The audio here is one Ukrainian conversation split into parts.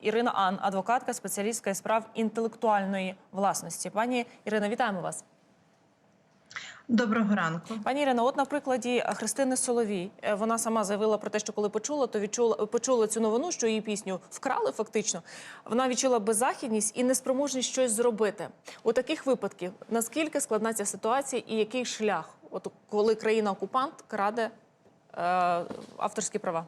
Ірина Ан, адвокатка, спеціалістка із справ інтелектуальної власності. Пані Ірино, вітаємо вас. Доброго ранку. Пані Ірино, от на прикладі Христини Соловій, е, вона сама заявила про те, що коли почула, то відчула почула цю новину, що її пісню вкрали фактично. Вона відчула беззахідність і неспроможність щось зробити. У таких випадків наскільки складна ця ситуація і який шлях, от коли країна-окупант краде е, авторські права?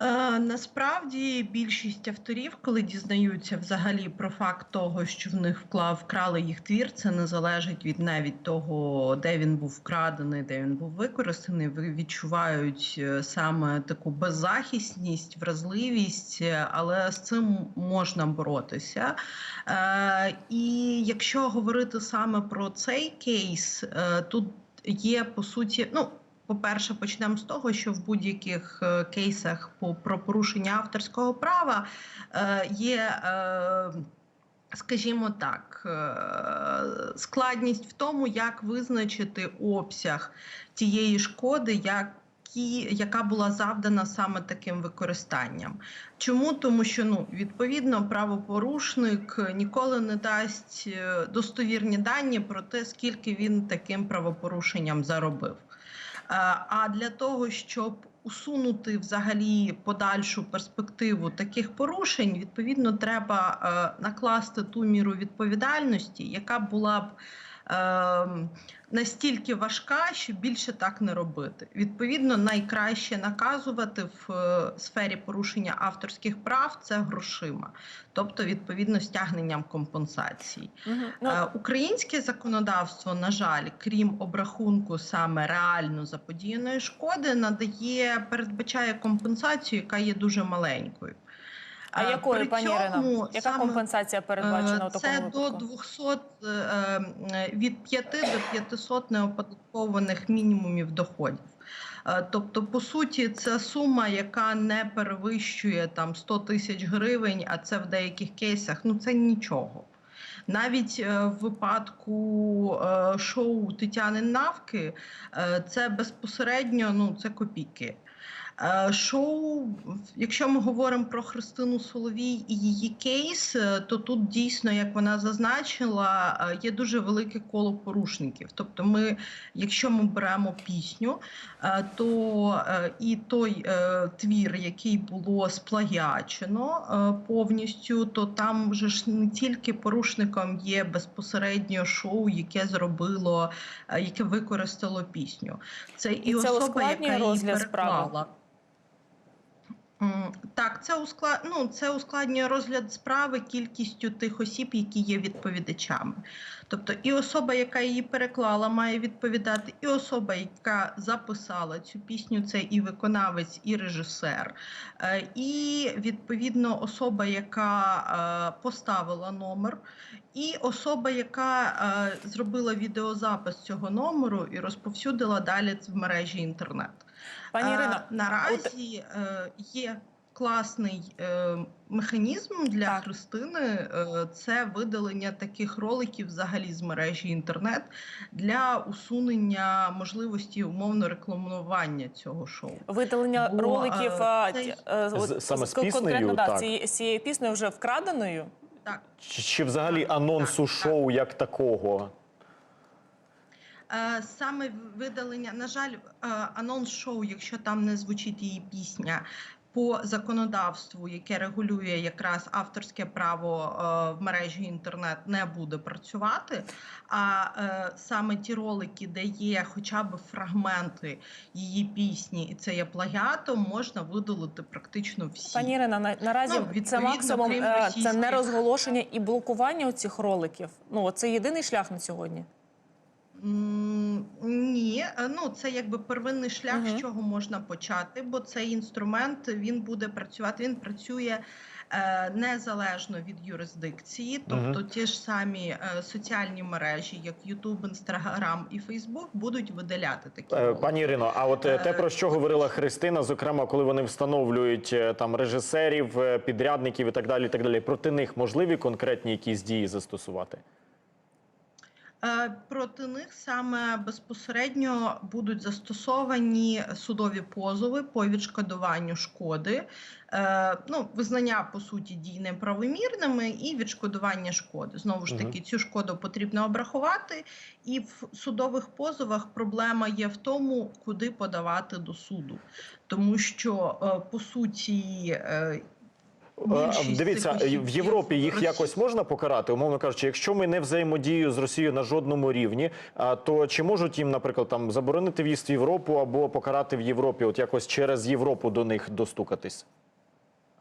Е, насправді більшість авторів, коли дізнаються взагалі про факт того, що в них вклав вкрали їх твір, це не залежить від навіть того, де він був вкрадений, де він був використаний. Ви відчувають е, саме таку беззахисність, вразливість, е, але з цим можна боротися. І якщо говорити саме про цей кейс, тут є по суті, ну. По-перше, почнемо з того, що в будь-яких е, кейсах про порушення авторського права е, є, е, скажімо так, складність в тому, як визначити обсяг тієї шкоди, як які- яка була завдана саме таким використанням. Чому? Тому що ну відповідно правопорушник ніколи не дасть достовірні дані про те, скільки він таким правопорушенням заробив. Е, А для того, щоб усунути взагалі подальшу перспективу таких порушень, відповідно, треба е, накласти ту міру відповідальності, яка була б настільки важка, що більше так не робити. Відповідно, найкраще наказувати в е, сфері порушення авторських прав це грошима, тобто відповідно стягненням компенсації. Ну, Е, Українське законодавство, на жаль, крім обрахунку саме реально заподіяної шкоди, надає передбачає компенсацію, яка є дуже маленькою. А Е, якою, при пані Ірино? Яка компенсація передбачена у е, такому Це випадку? до 200, е, е, від 5 до 500 неоподаткованих мінімумів доходів. Е, Тобто, по суті, це сума, яка не перевищує там 100 тисяч гривень, а це в деяких кейсах ну це нічого. Навіть е, в випадку е, шоу Тетяни Навки е, це безпосередньо ну, це копійки. Шоу, якщо ми говоримо про Христину Соловій і її кейс, е, то тут дійсно, як вона зазначила, е, є дуже велике коло порушників. Тобто, ми, якщо ми беремо пісню, е, то і той твір, який було сплагіачено е, повністю, то там вже ж не тільки порушником є безпосередньо шоу, яке зробило, яке використало пісню. Це і, І це особа, яка її переклала. Так, це усклад... ну, це ускладнює розгляд справи кількістю тих осіб, які є відповідачами. Тобто, і особа, яка її переклала, має відповідати, і особа, яка записала цю пісню, це і виконавець, і режисер, Е, і відповідно особа, яка е, поставила номер, і особа, яка е, зробила відеозапис цього номеру і розповсюдила далі в мережі інтернет. Пані Ірино, наразі е, є класний е, механізм для Так. Христини. Е, це видалення таких роликів взагалі з мережі інтернет для усунення можливості умовно рекламування цього шоу. видалення Бо, роликів а, цей- от, З- саме з піснею, конкретно да, так. з цією- піснею вже вкраденою. Так. Чи, чи взагалі анонсу так, шоу як такого? Е, Саме видалення, на жаль, е, анонс шоу, якщо там не звучить її пісня. По законодавству, яке регулює якраз авторське право е, в мережі інтернет, не буде працювати. А е, саме ті ролики, де є хоча б фрагменти її пісні, і це є плагіатом, можна видалити практично всі. Пані Ірина, на, наразі Ну, це максимум це не розголошення і блокування цих роликів. Ну це єдиний шлях на сьогодні. Ні, е, ну це якби первинний шлях, Мгм. з чого можна почати, бо цей інструмент він буде працювати. Він працює е, незалежно від юрисдикції, тобто ті ж самі е, соціальні мережі, як YouTube, Instagram і Facebook, будуть видаляти такі Е. Пані Ірино, а от е, те, Е, про що говорила Христина, зокрема, коли вони встановлюють там режисерів, підрядників і так далі, і так далі, проти них можливі конкретні якісь дії застосувати? Е, Проти них саме безпосередньо будуть застосовані судові позови по відшкодуванню шкоди, е, ну, визнання по суті дій неправомірними і відшкодування шкоди. Знову ж таки, цю шкоду потрібно обрахувати, і в судових позовах проблема є в тому, куди подавати до суду, тому що е, по суті. Е, Е, більшість Дивіться, в Європі їх якось можна покарати, умовно кажучи, якщо ми не взаємодіємо з Росією на жодному рівні, то чи можуть їм, наприклад, там заборонити в'їзд в Європу або покарати в Європі, от якось через Європу до них достукатись?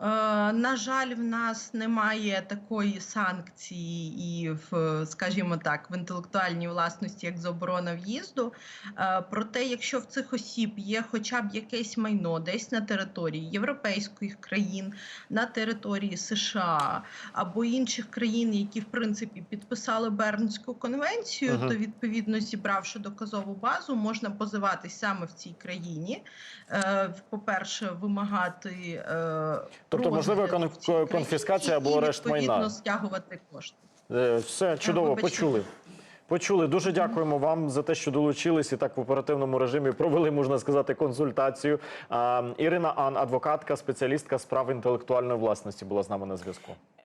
Е, На жаль, в нас немає такої санкції і в, скажімо так, в інтелектуальній власності як заборона в'їзду. Е, Проте, якщо в цих осіб є хоча б якесь майно десь на території європейських країн, на території США або інших країн, які в принципі підписали Бернську конвенцію, Мгм. то відповідно зібравши доказову базу, можна позиватись саме в цій країні. Е, По-перше, вимагати. Тобто, можливо, конфіскація або арешт майна. стягувати кошти. Е, Все чудово, почули. Почули. Дуже дякуємо вам за те, що долучились і так в оперативному режимі провели, можна сказати, консультацію. Ірина Ан, адвокатка, спеціалістка з прав інтелектуальної власності, була з нами на зв'язку.